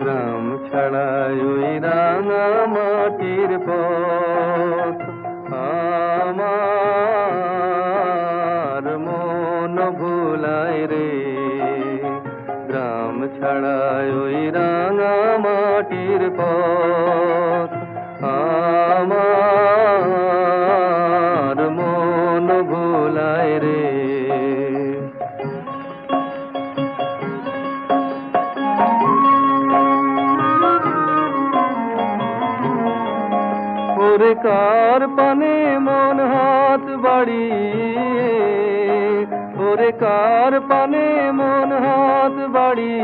গ্রাম ছাড়াই ওই রাঙা মাটির পথ। আমার মন ভুলায় রে। গ্রাম ছাড়াই ওই রাঙা মাটির পথ। করে কার পানে মন হাত বাড়ি করে কার পানে মন হাত বাড়ি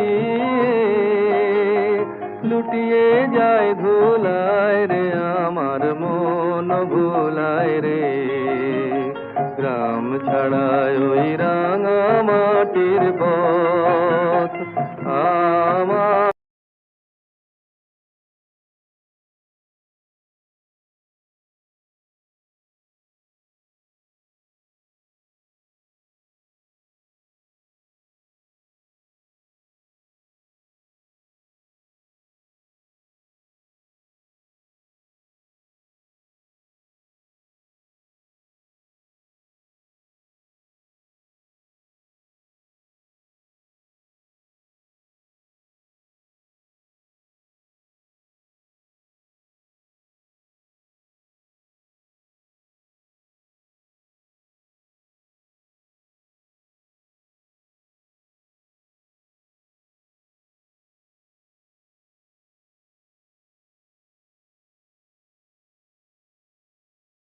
লুটিয়ে যায় ধুলায় রে আমার মন ভুলায় রে। গ্রাম ছাড়ায় ওই রাঙা মাটির পথ, আমার